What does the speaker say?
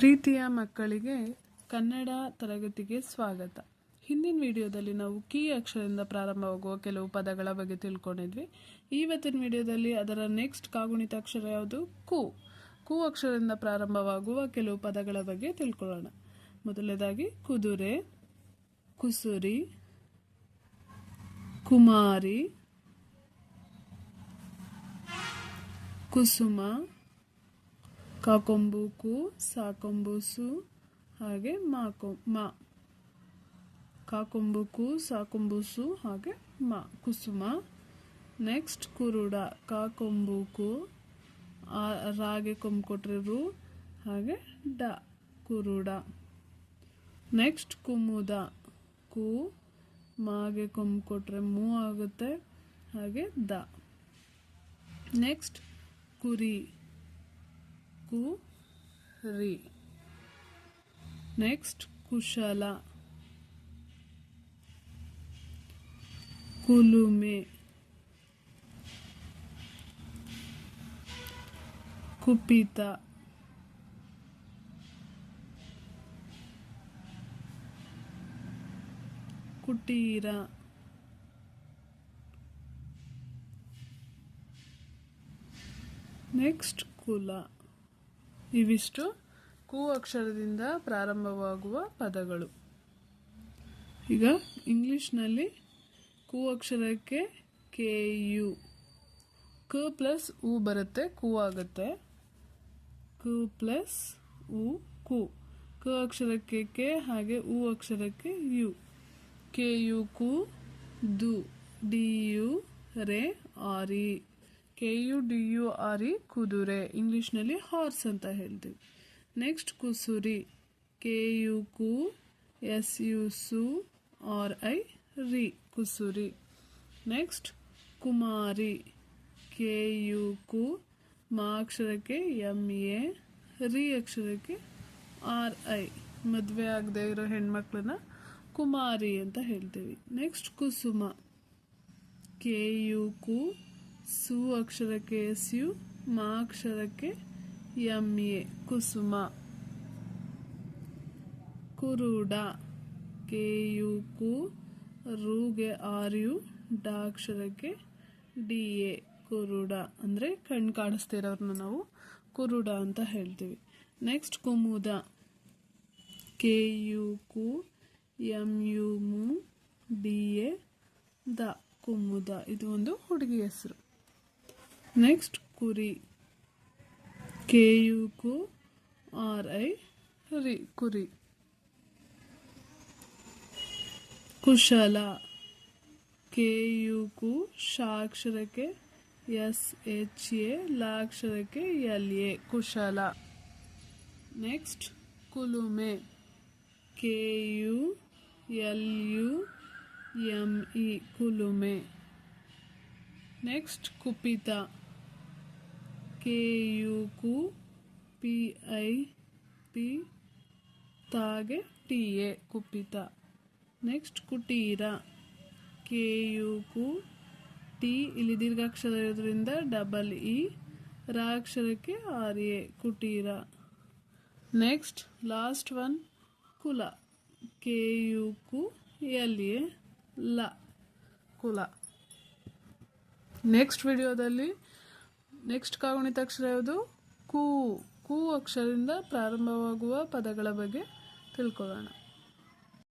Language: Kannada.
ಪ್ರೀತಿಯ ಮಕ್ಕಳಿಗೆ ಕನ್ನಡ ತರಗತಿಗೆ ಸ್ವಾಗತ. ಹಿಂದಿನ ವಿಡಿಯೋದಲ್ಲಿ ನಾವು ಕೀ ಅಕ್ಷರದಿಂದ ಪ್ರಾರಂಭವಾಗುವ ಕೆಲವು ಪದಗಳ ಬಗ್ಗೆ ತಿಳ್ಕೊಂಡಿದ್ವಿ. ಇವತ್ತಿನ ವಿಡಿಯೋದಲ್ಲಿ ಅದರ ನೆಕ್ಸ್ಟ್ ಕಾಗುಣಿತ ಅಕ್ಷರ ಯಾವುದು? ಕು. ಕು ಅಕ್ಷರದಿಂದ ಪ್ರಾರಂಭವಾಗುವ ಕೆಲವು ಪದಗಳ ಬಗ್ಗೆ ತಿಳ್ಕೊಳ್ಳೋಣ. ಮೊದಲನೇದಾಗಿ ಕುದುರೆ, ಕುಸುರಿ, ಕುಮಾರಿ, ಕುಸುಮ ಕಾಕೊಂಬುಕು, ಸಾಕೊಂಬುಸು ಹಾಗೆ ಮಾಕೊ, ಮಾ. ಕಾಕೊಂಬುಕು, ಸಾಕೊಂಬುಸು ಹಾಗೆ ಮಾ. ಕುಸುಮ. ನೆಕ್ಸ್ಟ್ ಕುರುಡ. ಕಾಕೊಂಬುಕು ರಾಗೆ ಕೊಂಬು ಕೊಟ್ರೆ ರು ಹಾಗೆ ಡ, ಕುರುಡ. ನೆಕ್ಸ್ಟ್ ಕುಮುದ. ಕು, ಮಾಗೆ ಕೊಂಬು ಕೊಟ್ರೆ ಮೂ ಆಗುತ್ತೆ ಹಾಗೆ ದ. ನೆಕ್ಸ್ಟ್ ಕುರಿ. ಕು ರಿ ನೆಕ್ಸ್ಟ್ ಕುಶಲ ಕುಲುಮೆ ಕುಪಿತ ಕುಟೀರ ನೆಕ್ಸ್ಟ್ ಕುಲ ಇವಿಷ್ಟು ಕು ಅಕ್ಷರದಿಂದ ಪ್ರಾರಂಭವಾಗುವ ಪದಗಳು. ಈಗ ಇಂಗ್ಲಿಷ್ನಲ್ಲಿ ಕು ಅಕ್ಷರಕ್ಕೆ ಕೆ, ಯು. ಕ ಪ್ಲಸ್ ಉ ಬರುತ್ತೆ, ಕು ಆಗುತ್ತೆ. ಕು ಪ್ಲಸ್ ಉ, ಕು. ಕ ಅಕ್ಷರಕ್ಕೆ ಕೆ, ಹಾಗೆ ಉ ಅಕ್ಷರಕ್ಕೆ ಯು. ಕೆ, ಯು, ಕು, ದು. ಡಿ, ಯು, ರೆ, ಆರಿ. K U D U R E ಕುದುರೆ, ಇಂಗ್ಲೀಷ್ನಲ್ಲಿ ಹಾರ್ಸ್ ಅಂತ ಹೇಳ್ತೀವಿ. ನೆಕ್ಸ್ಟ್ ಕುಸುರಿ ಕೆ ಯು ಕು ಎಸ್ ಯು ಸು ಆರ್ ಐ ರಿ, ಕುಸುರಿ. ನೆಕ್ಸ್ಟ್ ಕುಮಾರಿ ಕೆ ಯು ಕು, ಮಾ ಅಕ್ಷರಕ್ಕೆ ಎಂ ಎ ರಿ ಅಕ್ಷರಕ್ಕೆ ಆರ್ ಐ ಮದುವೆ ಆಗದೆ ಇರೋ ಹೆಣ್ಮಕ್ಳನ್ನ ಕುಮಾರಿ ಅಂತ ಹೇಳ್ತೀವಿ. ನೆಕ್ಸ್ಟ್ ಕುಸುಮ ಕೆ ಯು ಕು ಸು ಅಕ್ಷರಕ್ಕೆ ಎಸ್ ಯು ಮಾ ಅಕ್ಷರಕ್ಕೆ ಎಂ ಎ, ಕುಸುಮ. ಕುರುಡ, ಕೆ ಯು, ಕು, ರೂಗೆ, ಆರ್ ಯು ಡ ಅಕ್ಷರಕ್ಕೆ ಡಿ ಎ, ಕುರುಡ. ಅಂದರೆ ಕಣ್ಣು ಕಾಣಿಸ್ತಿರೋರನ್ನ ನಾವು ಕುರುಡ ಅಂತ ಹೇಳ್ತೀವಿ. ನೆಕ್ಸ್ಟ್ ಕುಮುದ. ಕೆ ಯು, ಕು, ಎಂ ಯು, ಮು, ಡಿ ಎ, ದ ಕುಮುದ. ಇದು ಒಂದು ಹುಡುಗಿ ಹೆಸರು. ನೆಕ್ಸ್ಟ್ ಕುರಿ ಕೆ ಯು ಕು ಆರ್ ಐ ರಿ ಕುರಿ ಕುಶಲ ಕೆ ಯು ಕು ಶ ಅಕ್ಷರಕ್ಕೆ ಎಸ್ ಎಚ್ ಎ ಲ ಅಕ್ಷರಕ್ಕೆ ಎಲ್ ಎ ಕುಶಲ next ಕುಲುಮೆ K U L U M E ಕುಲುಮೆ next ಕುಪಿತ. ಕೆ ಯು ಕು ಪಿ ಐ ಪಿ ತಾಗೆ ಟಿ ಎ ಕುಪಿತ. ನೆಕ್ಸ್ಟ್ ಕುಟೀರ. ಕೆ ಯು ಕು ಟಿ ಇಲ್ಲಿ ದೀರ್ಘಾಕ್ಷರ ಇರೋದ್ರಿಂದ ಡಬಲ್ ಇ, ರಾಕ್ಷರಕ್ಕೆ ಆರ್ ಎ ಕುಟೀರ. ನೆಕ್ಸ್ಟ್ ಲಾಸ್ಟ್ ಒನ್ ಕುಲ. ಕೆ ಯು ಕು ಎಲ್ ಎ ಲ ಕುಲ. ನೆಕ್ಸ್ಟ್ ವಿಡಿಯೋದಲ್ಲಿ ನೆಕ್ಸ್ಟ್ ಕಾಗುಣಿತ ಅಕ್ಷರ ಯಾವುದು? ಕು ಕು ಅಕ್ಷರದಿಂದ ಪ್ರಾರಂಭವಾಗುವ ಪದಗಳ ಬಗ್ಗೆ ತಿಳ್ಕೊಳ್ಳೋಣ.